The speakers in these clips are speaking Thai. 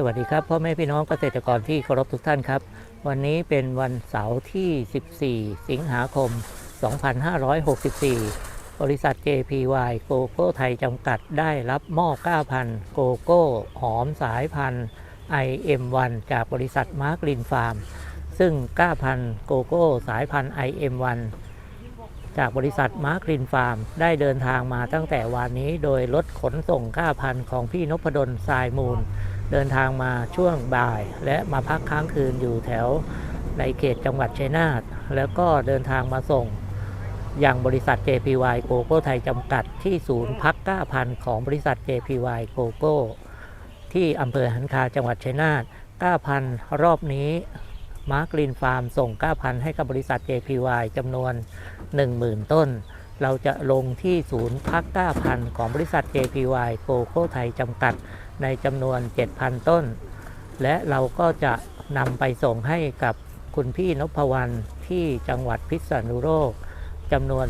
สวัสดีครับพ่อแม่พี่น้องเกษตรกรที่เคารพทุกท่านครับ วันนี้เป็นวันเสาร์ที่ 14 สิงหาคม 2564 บริษัท JPY โกโก้ไทยจำกัดได้รับมอ9,000 โกโก้หอมสายพันธุ์ IM1 จากบริษัทมาร์กลินฟาร์ม ซึ่ง9,000 โกโก้สายพันธุ์ IM1 จากบริษัทมาร์กลินฟาร์ม ได้เดินทางมาตั้งแต่วันนี้โดยรถขนส่ง9,000 ของพี่นพดลทรายมูล เดินทางมาช่วงบ่าย และมาพักค้างคืนอยู่แถวในเขตจังหวัดชัยนาทแล้วก็เดินทางมาส่งยังบริษัท JPY โกโก้ไทยจำกัดที่ศูนย์พัก9,000ของบริษัท JPY โกโก้ที่อำเภอหันคาจังหวัดชัยนาท9,000รอบนี้มาร์กลินฟาร์มส่ง9,000ให้กับบริษัท JPY จำนวน 10,000 ต้น เราจะลงที่ศูนย์พัก9,000ของบริษัท JPY โกโก้ไทยจำกัด ในจำนวน 7,000 ต้น และเราก็จะนำไปส่งให้กับคุณพี่นพวรรณที่จังหวัดพิษณุโลกจำนวน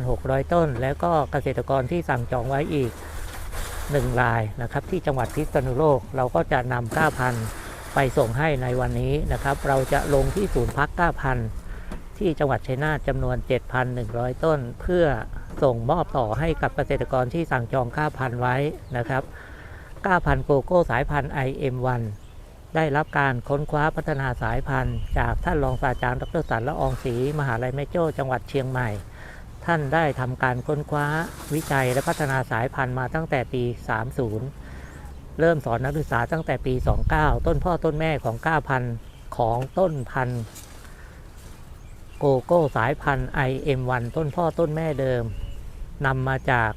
2,600 ต้น แล้วก็เกษตรกรที่สั่งจองไว้อีก 1 รายนะครับ ที่จังหวัดพิษณุโลก เราก็จะนำ9,000 ไปส่งให้ในวันนี้นะครับ เราจะลงที่ศูนย์พัก 9,000 ที่จังหวัดชัยนาทจำนวน 7,100 ต้น เพื่อส่งมอบต่อให้กับเกษตรกรที่สั่งจอง 9,000 ไว้นะครับ 9,000 โกโก้สายพันธุ์ IM1 ได้รับการค้นคว้าพัฒนาสายพันธุ์ จากท่านรองศาสตราจารย์ดรสันละอองศรีมหาลัยแม่โจ้จังหวัดเชียงใหม่ ท่านได้ทำการค้นคว้าวิจัยและพัฒนาสายพันธุ์มาตั้งแต่ปี 30 เริ่มสอนนักศึกษาตั้งแต่ปี 29 ต้นพ่อต้นแม่ของ 9,000 ของต้นพันธุ์โกโก้สายพันธุ์ IM1 ต้นพ่อต้นแม่เดิมนำมาจาก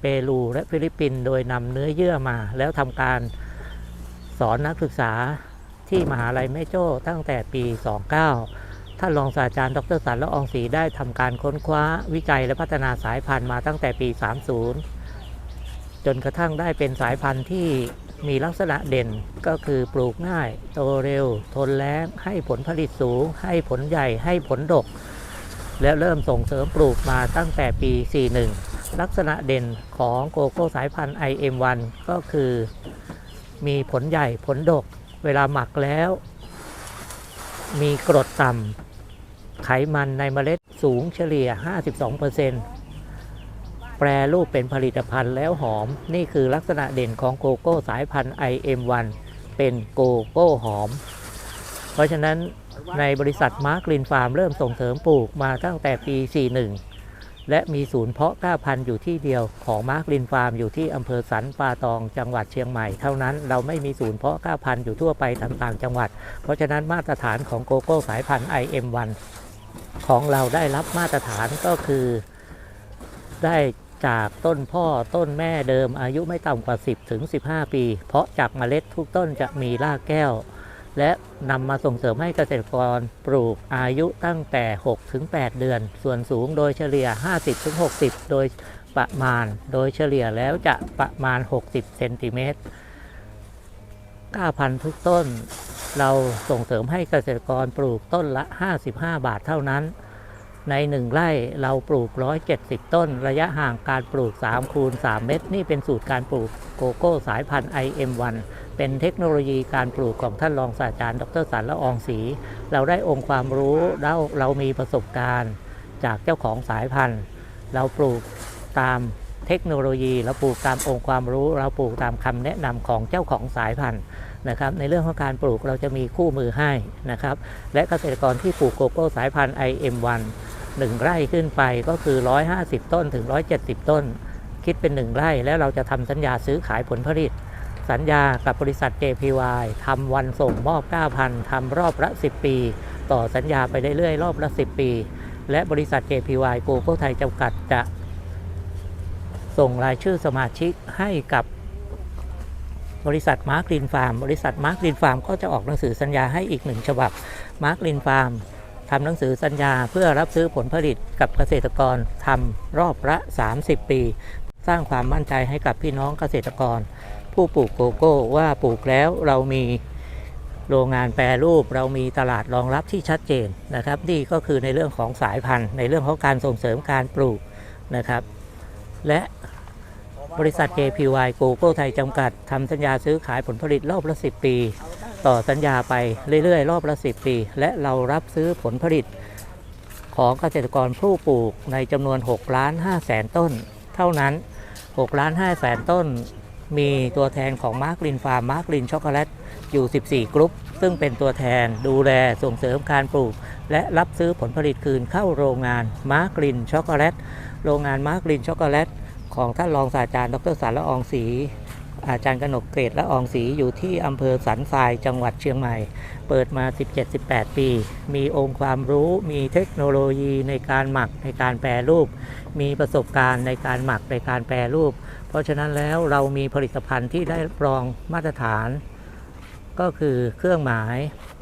เปรูและฟิลิปปินส์โดยนำเนื้อเยื่อมา แล้วทำการสอนนักศึกษาที่มหาลัยแม่โจ้ตั้งแต่ปี 29 ท่านรองศาสตราจารย์ ดรสันละอองศรีได้ทำการค้นคว้าวิจัยและพัฒนาสายพันธุ์มาตั้งแต่ปี 30 จนกระทั่งได้เป็นสายพันธุ์ที่มีลักษณะเด่นก็คือปลูกง่าย โตเร็ว ทนแล้ง ให้ผลผลิตสูง ให้ผลใหญ่ ให้ผลดก และเริ่มส่งเสริมปลูกมาตั้งแต่ปี 41 ลักษณะเด่นของโกโก้สายพันธุ์ IM1 ก็คือมีผลใหญ่ผลดก เวลาหมักแล้ว มีกรดต่ำไขมันในเมล็ดสูงเฉลี่ย 52%แปรรูปเป็นผลิตภัณฑ์แล้วหอม นี่คือลักษณะเด่นของโกโก้สายพันธุ์ IM1 เป็นโกโก้หอม เพราะฉะนั้นในบริษัทมาร์กลินฟาร์มเริ่มส่งเสริมปลูกมาตั้งแต่ปี 41 และมีศูนย์เพาะกล้าพันธุ์อยู่ที่เดียวของมาร์กลินฟาร์มอยู่ที่อำเภอสันป่าตองจังหวัดเชียงใหม่เท่านั้นเราไม่มีศูนย์เพาะกล้าพันธุ์อยู่ทั่วไปต่างๆ จังหวัด เพราะฉะนั้นมาตรฐานของโกโก้สายพันธุ์ IM1 ของเราได้รับมาตรฐานก็คือได้จากต้นพ่อต้นแม่เดิมอายุไม่ต่ำกว่า 10ถึง15 ปี เพราะจากเมล็ดทุกต้นจะมีรากแก้ว และนำมาส่งเสริมให้เกษตรกรปลูกอายุตั้งแต่6ถึง8เดือน ส่วนสูงโดยเฉลี่ย 50ถึง60 โดยประมาณ โดยเฉลี่ยแล้วจะประมาณ 60 เซนติเมตร9,000ทุกต้น เราส่งเสริมให้เกษตรกรปลูกต้นละ 55 บาทเท่านั้น ใน 1 ไร่เราปลูก 170 ต้น ระยะห่างการปลูก3คูณ3เมตร นี่เป็นสูตรการปลูกโกโก้สายพันธุ์ IM1 เป็นเทคโนโลยีการปลูกของท่านรองศาสตราจารย์ ดรสันละอองศรีเราได้องค์ความรู้แล้วเรามีประสบการณ์ จากเจ้าของสายพันธุ์ เราปลูกตามเทคโนโลยี เราปลูกตามองค์ความรู้ เราปลูกตามคำแนะนำของเจ้าของสายพันธุ์นะครับในเรื่องของการปลูกเราจะมีคู่มือให้นะครับและเกษตรกรที่ปลูกโกโก้สายพันธุ์ IM1 1 ไร่ขึ้นไปก็คือ 150 ต้นถึง 170 ต้น คิดเป็น 1 ไร่แล้วเราจะทำสัญญาซื้อขายผลผลิต สัญญากับบริษัท JPY ทำวันส่งมอบ 9,000ทำรอบละ 10 ปี ต่อสัญญาไปเรื่อยๆ รอบละ 10 ปี และบริษัท JPY โกโก้ไทยจำกัดจะส่งรายชื่อสมาชิกให้กับบริษัทมาร์กลินฟาร์ม บริษัทมาร์กลินฟาร์มก็จะออกหนังสือสัญญาให้อีกหนึ่งฉบับ มาร์กลินฟาร์มทำหนังสือสัญญาเพื่อรับซื้อผลผลิตกับเกษตรกรทำรอบละ 30 ปี สร้างความมั่นใจให้กับพี่น้องเกษตรกร ผู้ปลูกโกโก้ว่าปลูกแล้วเรามีโรงงานแปรรูป เรามีตลาดรองรับที่ชัดเจนนะครับนี่ก็คือในเรื่องของสายพันธุ์ ในเรื่องของการส่งเสริมการปลูกนะครับ และบริษัท JPY โกโก้ไทยจำกัดทำสัญญาซื้อขายผลผลิตรอบละ 10 ปี ต่อสัญญาไปเรื่อยๆ รอบละ 10 ปี และเรารับซื้อผลผลิตของเกษตรกรผู้ปลูกในจำนวน6ล้าน5แสนต้น เท่านั้น6ล้าน5แสนต้น มีตัวแทนของมาร์กลินฟาร์มมาร์กลินช็อกโกแลตอยู่ 14 กรุ๊ป ซึ่งเป็นตัวแทนดูแลส่งเสริมการปลูก และรับซื้อผลผลิตคืนเข้าโรงงานมาร์กลินช็อกโกแลตโรงงานมาร์กลินช็อกโกแลตของท่านรองศาสตราจารย์ดรสารละอองศรี อาจารย์กนกเกรดละอองศรีอยู่ที่อำเภอสันทรายจังหวัดเชียงใหม่ เปิดมา 17-18 ปี มีองค์ความรู้ มีเทคโนโลยีในการหมักในการแปรรูป มีประสบการณ์ในการหมักในการแปรรูป เพราะฉะนั้นแล้วเรามีผลิตภัณฑ์ที่ได้รับรองมาตรฐาน ก็คือเครื่องหมาย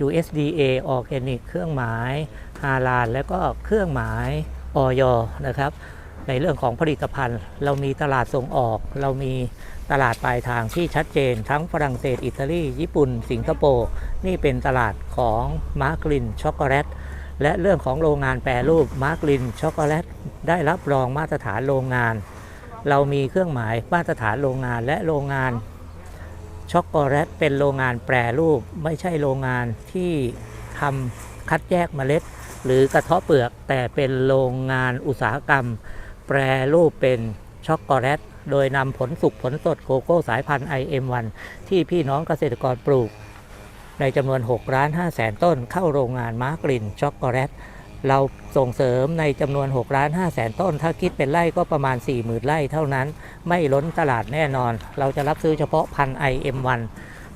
USDA Organic เครื่องหมายฮาลาลและก็เครื่องหมายออยนะครับ ในเรื่องของผลิตภัณฑ์ เรามีตลาดส่งออก เรามีตลาดปลายทางที่ชัดเจน ทั้งฝรั่งเศสอิตาลีญี่ปุ่น สิงคโปร์นี่เป็นตลาดของมาร์กลินช็อกโกแลตและเรื่องของโรงงานแปรรูปมาร์กลินช็อกโกแลตได้รับรองมาตรฐานโรงงาน เรามีเครื่องหมายมาตรฐานโรงงานและโรงงานช็อกโกแลตเป็นโรงงานแปรรูป ไม่ใช่โรงงานที่ทำคัดแยกเมล็ด หรือกระเทาะเปลือกแต่เป็นโรงงานอุตสาหกรรม แปรรูปเป็นช็อกโกแลต โดยนำผลสุกผลสดโกโก้สายพันธุ์ IM1 ที่พี่น้องเกษตรกรปลูก ในจำนวน6ล้าน5แสนต้นเข้าโรงงานมาร์กลินช็อกโกแลต เราส่งเสริมในจำนวน6ล้าน5แสนต้น ถ้าคิดเป็นไร่ก็ประมาณ 40,000ไร่เท่านั้น ไม่ล้นตลาดแน่นอน เราจะรับซื้อเฉพาะพันธุ์ IM1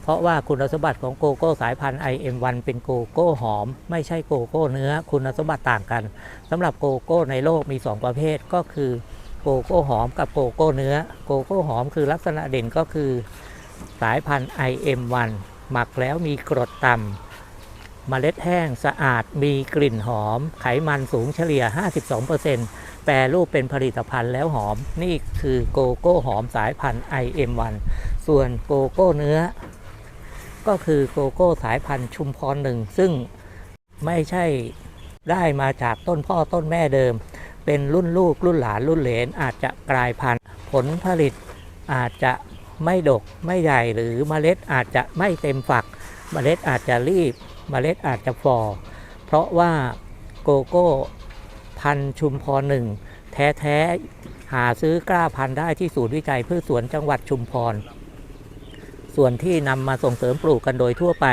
เพราะว่าคุณสมบัติของโกโก้สายพันธุ์ IM1 เป็นโกโก้หอม ไม่ใช่โกโก้เนื้อคุณสมบัติต่างกันสำหรับโกโก้ในโลกมี 2 ประเภทก็คือโกโก้หอมกับโกโก้เนื้อ โกโก้หอมคือลักษณะเด่นก็คือสายพันธุ์ IM1 หมักแล้วมีกรดต่ำเมล็ดแห้งสะอาดมีกลิ่นหอม ไขมันสูงเฉลี่ย 52%แปรรูปเป็นผลิตภัณฑ์แล้วหอม นี่คือโกโก้หอมสายพันธุ์ IM1 ส่วนโกโก้เนื้อ ก็คือโกโก้สายพันธุ์ชุมพรหนึ่งซึ่งไม่ใช่ได้มาจากต้นพ่อต้นแม่เดิม เป็นรุ่นลูกรุ่นหลานรุ่นเหลนอาจจะกลายพันธุ์ ผลผลิตอาจจะไม่ดกไม่ใหญ่หรือเมล็ดอาจจะไม่เต็มฝัก เมล็ดอาจจะรีบ เมล็ดอาจจะฟอเพราะว่าโกโก้พันธุ์ชุมพรหนึ่งแท้ๆหาซื้อกล้าพันธุ์ได้ที่ศูนย์วิจัยพืชสวนจังหวัดชุมพร ส่วนที่นำมาส่งเสริมปลูกกันโดยทั่วไป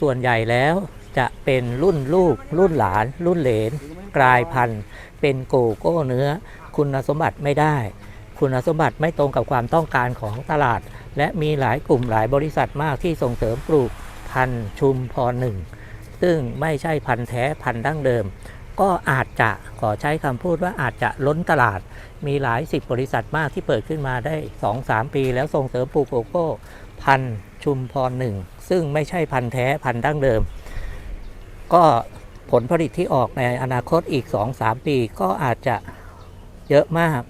ส่วนใหญ่แล้วจะเป็นรุ่นลูก รุ่นหลาน รุ่นเหลน กลายพันธุ์ เป็นโกโก้เนื้อ คุณสมบัติไม่ได้ คุณสมบัติไม่ตรงกับความต้องการของตลาด และมีหลายกลุ่มหลายบริษัทมากที่ส่งเสริมปลูกพันธุ์ชุมพรหนึ่งซึ่งไม่ใช่พันธุ์แท้พันธุ์ดั้งเดิม ก็อาจจะขอใช้คำพูดว่าอาจจะล้นตลาด มีหลายสิบบริษัทมากที่เปิดขึ้นมาได้ 2-3 ปี แล้วส่งเสริมปลูกโกโก้ พันชุมพรหนึ่งซึ่งไม่ใช่พันธุ์แท้พันธุ์ดั้งเดิม ก็ผลผลิตที่ออกในอนาคตอีก 2-3 ปีก็อาจจะเยอะมาก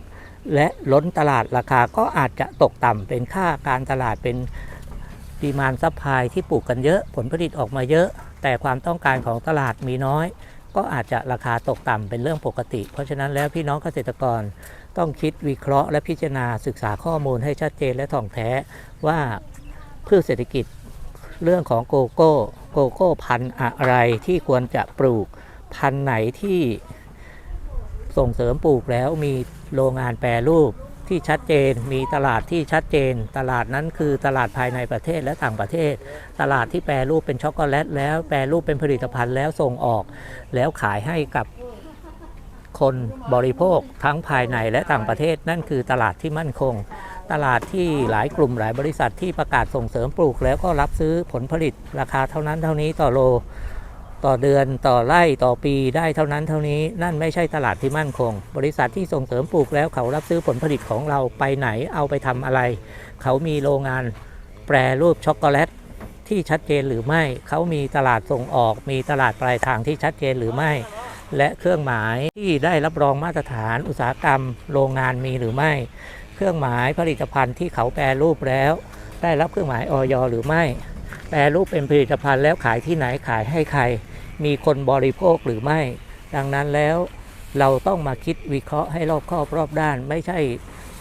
และล้นตลาดราคาก็อาจจะตกต่ำเป็นค่าการตลาดเป็นดีมานซัพพลายที่ปลูกกันเยอะผลผลิตออกมาเยอะ แต่ความต้องการของตลาดมีน้อย ก็อาจจะราคาตกต่ำเป็นเรื่องปกติ เพราะฉะนั้นแล้วพี่น้องเกษตรกรต้องคิดวิเคราะห์และพิจารณาศึกษาข้อมูลให้ชัดเจนและถ่องแท้ว่า พืชเศรษฐกิจเรื่องของโกโก้โกโก้พันธุ์อะไรที่ควรจะปลูกพันธุ์ไหนที่ส่งเสริมปลูกแล้วมีโรงงานแปรรูปที่ชัดเจน มีตลาดที่ชัดเจน ตลาดนั้นคือตลาดภายในประเทศและต่างประเทศ ตลาดที่แปรรูปเป็นช็อกโกแลตแล้วแปรรูปเป็นผลิตภัณฑ์แล้วส่งออก แล้วขายให้กับคนบริโภคทั้งภายในและต่างประเทศนั่นคือตลาดที่มั่นคง ตลาดที่หลายกลุ่มหลายบริษัทที่ประกาศส่งเสริมปลูกแล้วก็รับซื้อผลผลิตราคาเท่านั้นเท่านี้ต่อโล ต่อเดือนต่อไร่ต่อปีได้เท่านั้นเท่านี้นั่นไม่ใช่ตลาดที่มั่นคง บริษัทที่ส่งเสริมปลูกแล้วเขารับซื้อผลผลิตของเราไปไหนเอาไปทำอะไร เขามีโรงงานแปรรูปช็อกโกแลตที่ชัดเจนหรือไม่ เขามีตลาดส่งออก มีตลาดปลายทางที่ชัดเจนหรือไม่ และเครื่องหมายที่ได้รับรองมาตรฐานอุตสาหกรรม โรงงานมีหรือไม่ เครื่องหมายผลิตภัณฑ์ที่เขาแปรรูปแล้ว ได้รับเครื่องหมายออยหรือไม่ แปรรูปเป็นผลิตภัณฑ์แล้วขายที่ไหนขายให้ใคร มีคนบริโภคหรือไม่ ดังนั้นแล้วเราต้องมาคิดวิเคราะห์ให้รอบคอบรอบด้าน ไม่ใช่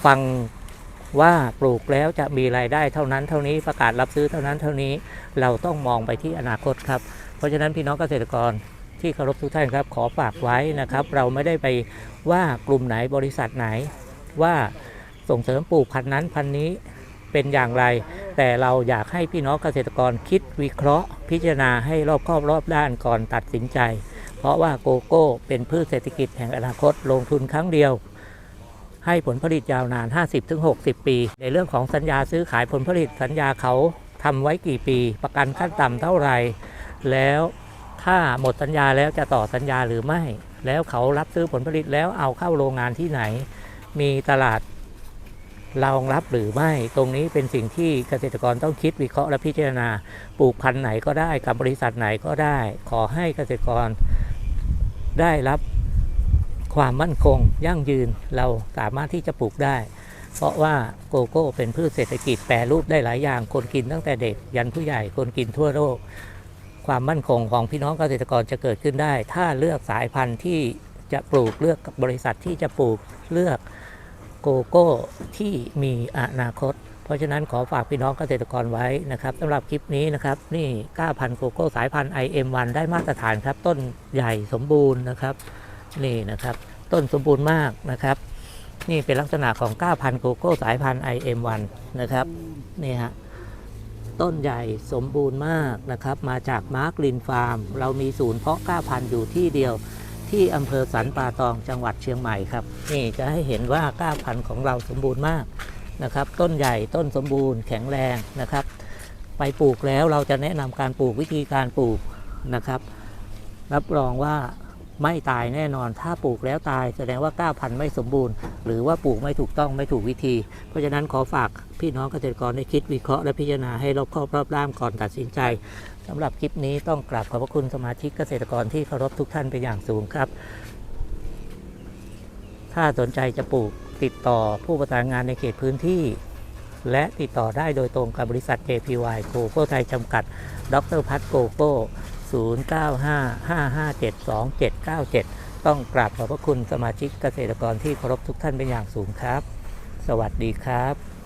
ฟังว่าปลูกแล้วจะมีรายได้เท่านั้นเท่านี้ประกาศรับซื้อเท่านั้นเท่านี้เราต้องมองไปที่อนาคตครับ เพราะฉะนั้นพี่น้องเกษตรกรที่เคารพทุกท่านครับ ขอฝากไว้นะครับ เราไม่ได้ไปว่ากลุ่มไหนบริษัทไหนว่า ส่งเสริมปลูกพันธุ์นั้นพันธุ์นี้เป็นอย่างไร แต่เราอยากให้พี่น้องเกษตรกรคิดวิเคราะห์ พิจารณาให้รอบครอบรอบด้านก่อนตัดสินใจ เพราะว่าโกโก้เป็นพืชเศรษฐกิจแห่งอนาคตลงทุนครั้งเดียว ให้ผลผลิตยาวนาน 50-60 ปี ในเรื่องของสัญญาซื้อขายผลผลิตสัญญาเขาทำไว้กี่ปี ประกันขั้นต่ำเท่าไหร่ แล้วถ้าหมดสัญญาแล้วจะต่อสัญญาหรือไม่ แล้วเขารับซื้อผลผลิตแล้วเอาเข้าโรงงานที่ไหน มีตลาด รองรับหรือไม่ตรงนี้เป็นสิ่งที่เกษตรกรต้องคิดวิเคราะห์และพิจารณาปลูกพันธุ์ไหนก็ได้กับบริษัทไหนก็ได้ ขอให้เกษตรกรได้รับความมั่นคง ยั่งยืนเราสามารถที่จะปลูกได้ เพราะว่าโกโก้เป็นพืชเศรษฐกิจแปรรูปได้หลายอย่าง คนกินตั้งแต่เด็ก ยันผู้ใหญ่คนกินทั่วโลกความมั่นคงของพี่น้องเกษตรกรจะเกิดขึ้นได้ ถ้าเลือกสายพันธุ์ที่จะปลูกเลือกบริษัทที่จะปลูกเลือก กโก้ที่มีอนาคต เพราะฉะนั้นขอฝากพี่น้องเกษตรกรไว้นะครับสำหรับคลิปนี้นะครับนี่ก้าพันโกโก้สายพันธุ์ IM1 ได้มาตรฐานครับ ต้นใหญ่สมบูรณ์นะครับนี่นะครับ ต้นสมบูรณ์มากนะครับ นี่เป็นลักษณะของก้าพันโกโก้สายพันธุ์ IM1 นะครับนี่ฮะต้นใหญ่สมบูรณ์มากนะครับ มาจากมาร์กลินฟาร์ม เรามีศูนย์เพาะก้าพันธุ์อยู่ที่เดียว ที่อำเภอสันป่าตองจังหวัดเชียงใหม่ครับ นี่จะให้เห็นว่ากล้าพันธุ์ของเราสมบูรณ์มากนะครับ ต้นใหญ่ต้นสมบูรณ์แข็งแรงนะครับ ไปปลูกแล้วเราจะแนะนำการปลูกวิธีการปลูกนะครับ รับรองว่า ไม่ตายแน่นอน ถ้าปลูกแล้วตายแสดงว่าก้าพันไม่สมบูรณ์ หรือว่าปลูกไม่ถูกต้องไม่ถูกวิธี เพราะฉะนั้นขอฝากพี่น้องเกษตรกรได้คิดวิเคราะห์และพิจารณาให้รอบคอบรอบด้านก่อนตัดสินใจสำหรับคลิปนี้ต้องกราบขอบพระคุณสมาชิกเกษตรกรที่เคารพทุกท่านเป็นอย่างสูงครับ ถ้าสนใจจะปลูกติดต่อผู้ประสานงานในเขตพื้นที่ และติดต่อได้โดยตรงกับบริษัท JPY โกโก้ไทยจำกัด ดรพัฒโกโก้ 0955572797 ต้องกราบขอบพระคุณสมาชิกเกษตรกรที่เคารพทุกท่านเป็นอย่างสูงครับ สวัสดีครับ